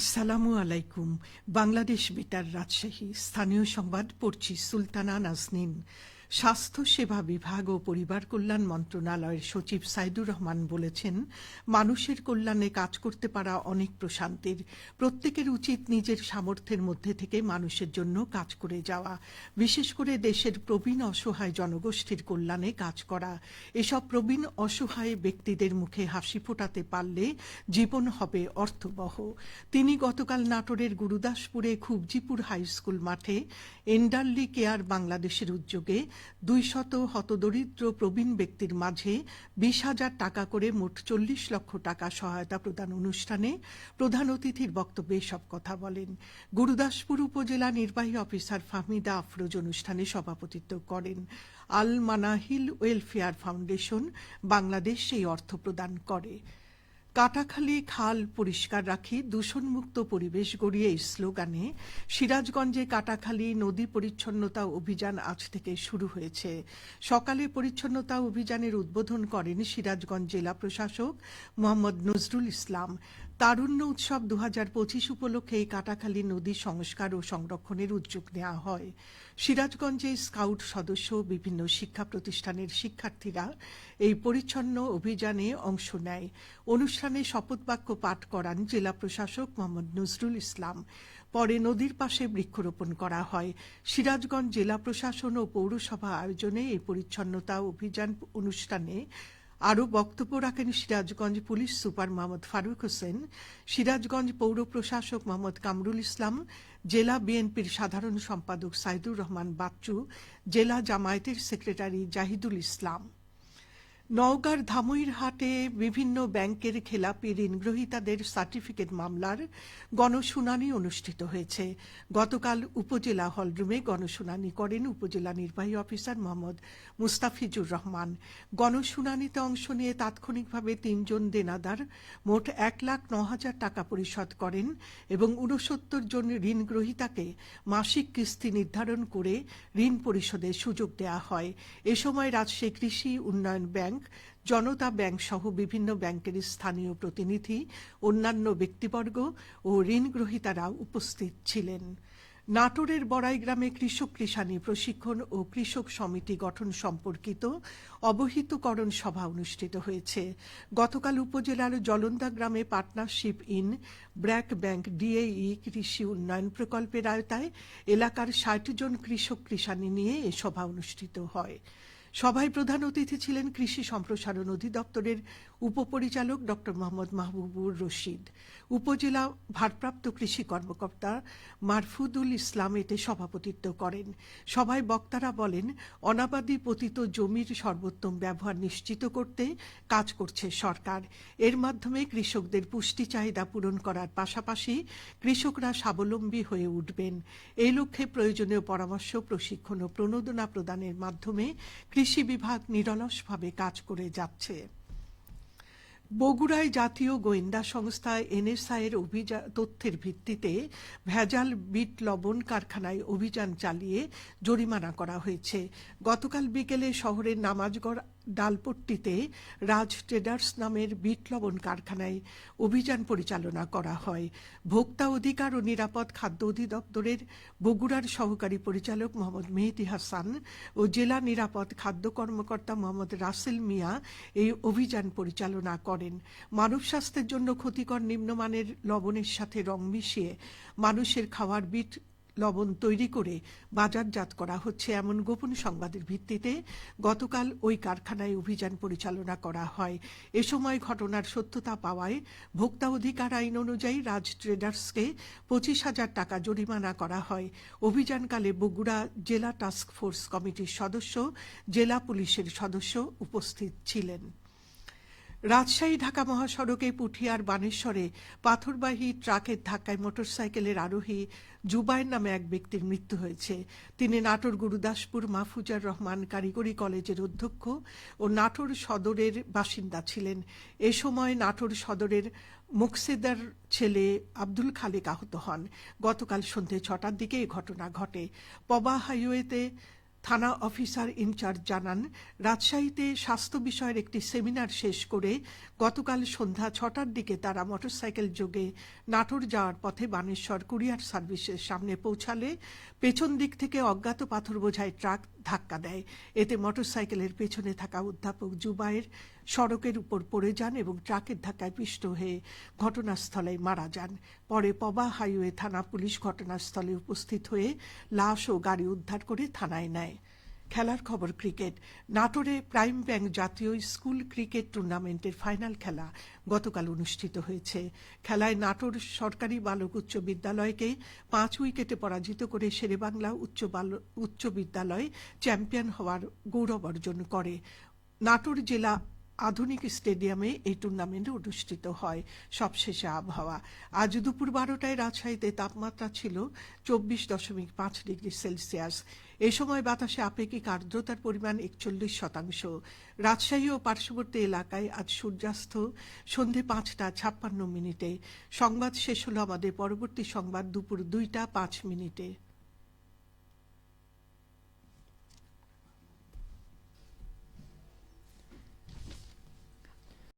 আসসালামু আলাইকুম। বাংলাদেশ বেতার রাজশাহী। স্থানীয় সংবাদ পড়ছি সুলতানা নাজনীন। স্বাস্থ্য সেবা বিভাগ ও পরিবার কল্যাণ মন্ত্রণালয়ের সচিব সাইদুর রহমান বলেছেন, মানুষের কল্যাণে কাজ করতে পারা অনেক প্রশান্তির। প্রত্যেকের উচিত নিজের সামর্থ্যের মধ্যে থেকে মানুষের জন্য কাজ করে যাওয়া, বিশেষ করে দেশের প্রবীণ অসহায় জনগোষ্ঠীর কল্যাণে কাজ করা। এসব প্রবীণ অসহায় ব্যক্তিদের মুখে হাসি ফোটাতে পারলে জীবন হবে অর্থবহ। তিনি গতকাল নাটোরের গুরুদাসপুরে খুবজিপুর হাই স্কুল মাঠে, এন্ডারলি কেয়ার বাংলাদেশের উদ্যোগে দুই শত হতদরিদ্র প্রবীণ ব্যক্তির মাঝে বিশ হাজার টাকা করে মোট চল্লিশ লক্ষ টাকা সহায়তা প্রদান অনুষ্ঠানে প্রধান অতিথির বক্তব্যে সব কথা বলেন। গুরুদাসপুর উপজেলা নির্বাহী অফিসার ফাহমিদা আফরোজ অনুষ্ঠানে সভাপতিত্ব করেন। আল মানাহিল ওয়েলফেয়ার ফাউন্ডেশন বাংলাদেশ সেই অর্থ প্রদান করে। কাটাখালী খাল পরিষ্কার রাখি, দূষণমুক্ত পরিবেশ গড়িয়ে এই স্লোগানে সিরাজগঞ্জে কাটাখালী নদী পরিচ্ছন্নতা অভিযান আজ থেকে শুরু হয়েছে। সকালে পরিচ্ছন্নতা অভিযানের উদ্বোধন করেন সিরাজগঞ্জ জেলা প্রশাসক মোহাম্মদ নজরুল ইসলাম। তারুণ্য উৎসব দু হাজার পঁচিশ উপলক্ষে এই কাটাখালী নদী সংস্কার ও সংরক্ষণের উদ্যোগ নেওয়া হয়। সিরাজগঞ্জে স্কাউট সদস্য, বিভিন্ন শিক্ষা প্রতিষ্ঠানের শিক্ষার্থীরা এই পরিচ্ছন্ন অভিযানে অংশ নেয়। অনুষ্ঠানে শপথ বাক্য পাঠ করান জেলা প্রশাসক মোহাম্মদ নজরুল ইসলাম। পরে নদীর পাশে বৃক্ষরোপণ করা হয়। সিরাজগঞ্জ জেলা প্রশাসন ও পৌরসভা আয়োজনে এই পরিচ্ছন্নতা অভিযান অনুষ্ঠানে আরও বক্তব্য রাখেন সিরাজগঞ্জ পুলিশ সুপার মোহাম্মদ ফারুক হোসেন, সিরাজগঞ্জ পৌর প্রশাসক মোহাম্মদ কামরুল ইসলাম, জেলা বিএনপির সাধারণ সম্পাদক সাইদুর রহমান বাচ্চু, জেলা জামায়াতের সেক্রেটারি জাহিদুল ইসলাম। নওগাঁর ধামইরহাটে বিভিন্ন ব্যাংকের খেলাপি ঋণগ্রহীতাদের সার্টিফিকেট মামলার গণশুনানি অনুষ্ঠিত হয়েছে। গতকাল উপজেলা হলরুমে গণশুনানি করেন উপজেলা নির্বাহী অফিসার মোহাম্মদ মুস্তাফিজুর রহমান। গণশুনানিতে অংশ নিয়ে তাৎক্ষণিকভাবে তিনজন দেনাদার মোট এক লাখ ন হাজার টাকা পরিশোধ করেন এবং উনসত্তর জন ঋণগ্রহীতাকে মাসিক কিস্তি নির্ধারণ করে ঋণ পরিশোধের সুযোগ দেওয়া হয়। এ সময় রাজশাহী কৃষি উন্নয়ন ব্যাংক জনতা ব্যাংক সহ বিভিন্ন ব্যাংকের স্থানীয় প্রতিনিধি, অন্যান্য ব্যক্তিবর্গ ও ঋণগ্রহীতারা উপস্থিত ছিলেন। নাটোরের বড়াই গ্রামে কৃষক কৃষানি প্রশিক্ষণ ও কৃষক সমিতি গঠন সম্পর্কিত অবহিতকরণ সভা অনুষ্ঠিত হয়েছে। গতকাল উপজেলার জলন্দা গ্রামে partnership in BRAC bank DAE কৃষি উন্নয়ন প্রকল্পের আয়তায় এলাকার ষাট জন কৃষক কৃষানি নিয়ে এ সভা অনুষ্ঠিত হয়। সভায় প্রধান অতিথি ছিলেন কৃষি সম্প্রসারণ অধিদপ্তরের উপপরিচালক ড মোহাম্মদ মাহবুবুর রশিদ, উপজেলা ভারপ্রাপ্ত কৃষি কর্মকর্তা মারফুদুল ইসলাম এতে সভাপতিত্ব করেন। সভায় বক্তারা বলেন, অনাবাদী পতিত জমির সর্বোত্তম ব্যবহার নিশ্চিত করতে কাজ করছে সরকার। এর মাধ্যমে কৃষকদের পুষ্টি চাহিদা পূরণ করার পাশাপাশি কৃষকরা স্বাবলম্বী হয়ে উঠবেন। এই লক্ষ্যে প্রয়োজনীয় পরামর্শ, প্রশিক্ষণ ও প্রণোদনা প্রদানের মাধ্যমে কৃষি বিভাগ নিরলসভাবে কাজ করে যাচ্ছে। বগুড়ায় জাতীয় গোয়েন্দা সংস্থা এনএসআই এর তথ্যের ভিত্তিতে ভেজাল বিট লবণ কারখানায় অভিযান চালিয়ে জরিমানা করা হয়েছে। গতকাল বিকেলে শহরের নামাজগড় ডালপট্টিতে রাজ ট্রেডার্স নামের বিট লবণ কারখানায় অভিযান পরিচালনা করা হয়। ভোক্তা অধিকার ও নিরাপদ খাদ্য অধিদপ্তরের বগুড়ার সহকারী পরিচালক মোহাম্মদ মেহেদি হাসান ও জেলা নিরাপদ খাদ্য কর্মকর্তা মোহাম্মদ রাসেল মিয়া এই অভিযান পরিচালনা করেন। মানব স্বাস্থ্যের জন্য ক্ষতিকর নিম্নমানের লবণের সাথে রং মিশিয়ে মানুষের খাওয়ার বিট লবণ তৈরি করে বাজারজাত করা হচ্ছে এমন গোপন সংবাদের ভিত্তিতে। গতকাল ওই কারখানায় অভিযান পরিচালনা করা হয়। এ সময় ঘটনার সত্যতা পাওয়ায় ভোক্তা অধিকার আইন অনুযায়ী রাজ ট্রেডার্সকে পঁচিশ হাজার টাকা জরিমানা করা হয়। অভিযানকালে বগুড়া জেলা টাস্ক ফোর্স কমিটির সদস্য, জেলা পুলিশের সদস্য উপস্থিত ছিলেন। রাজশাহী ঢাকা মহাসড়কে পুঠিয়ার বানেশ্বরে পাথরবাহী ট্রাকের ধাক্কায় মোটরসাইকেলের আরোহী জুবাইর নামে এক ব্যক্তির মৃত্যু হয়েছে। তিনি নাটোর গুরুদাসপুর মাহফুজার রহমান কারিগরি কলেজের অধ্যক্ষ ও নাটোর সদরের বাসিন্দা ছিলেন। এ সময় নাটোর সদরের মুকসেদার ছেলে আব্দুল খালেক আহত হন। গতকাল সন্ধে ছটার দিকে এ ঘটনা ঘটে। পবা হাইওয়েতে থানা অফিসার ইনচার্জ জানান, রাজশাহীতে স্বাস্থ্য বিষয়ের একটি সেমিনার শেষ করে গতকাল সন্ধ্যা ছটার দিকে তারা মোটরসাইকেল যোগে নাটোর যাওয়ার পথে বানেশ্বর কুরিয়ার সার্ভিসের সামনে পৌঁছালে পেছন দিক থেকে অজ্ঞাত পাথর বোঝায় ট্রাক ধাক্কা দেয়। এতে মোটরসাইকেলের পেছনে থাকা অধ্যাপক জুবাইর সড়কের উপর পড়ে যান এবং ট্রাকের ধাক্কায় পিষ্ট হয়ে ঘটনাস্থলে মারা যান। পরে পবা হাইওয়ে থানা পুলিশ ঘটনাস্থলে উপস্থিত হয়ে লাশ ও গাড়ি উদ্ধার করে থানায় নেয়। খেলার খবর ক্রিকেট। নাটোরে প্রাইম ব্যাংক জাতীয় স্কুল ক্রিকেট টুর্নামেন্টের ফাইনাল খেলা গতকাল অনুষ্ঠিত হয়েছে। খেলায় নাটোর সরকারি বালক উচ্চ বিদ্যালয়কে পাঁচ উইকেটে পরাজিত করে শেরেবাংলা উচ্চ উচ্চ বিদ্যালয় চ্যাম্পিয়ন হওয়ার গৌরব অর্জন করে। নাটোর জেলা আধুনিক স্টেডিয়ামে এই টুর্নামেন্ট অনুষ্ঠিত হয় সবশেষে আবহাওয়া। আজ দুপুর বারোটায় রাজশাহীতে তাপমাত্রা ছিল চব্বিশ দশমিক পাঁচ ডিগ্রি সেলসিয়াস। এ সময় বাতাসে আপেক্ষিক আর্দ্রতার পরিমাণ একচল্লিশ শতাংশ। রাজশাহী ও পার্শ্ববর্তী এলাকায় আজ সূর্যাস্ত সন্ধে পাঁচটা ছাপ্পান্ন মিনিটে। সংবাদ শেষ হলো আমাদের পরবর্তী সংবাদ দুপুর দুইটা পাঁচ মিনিটে।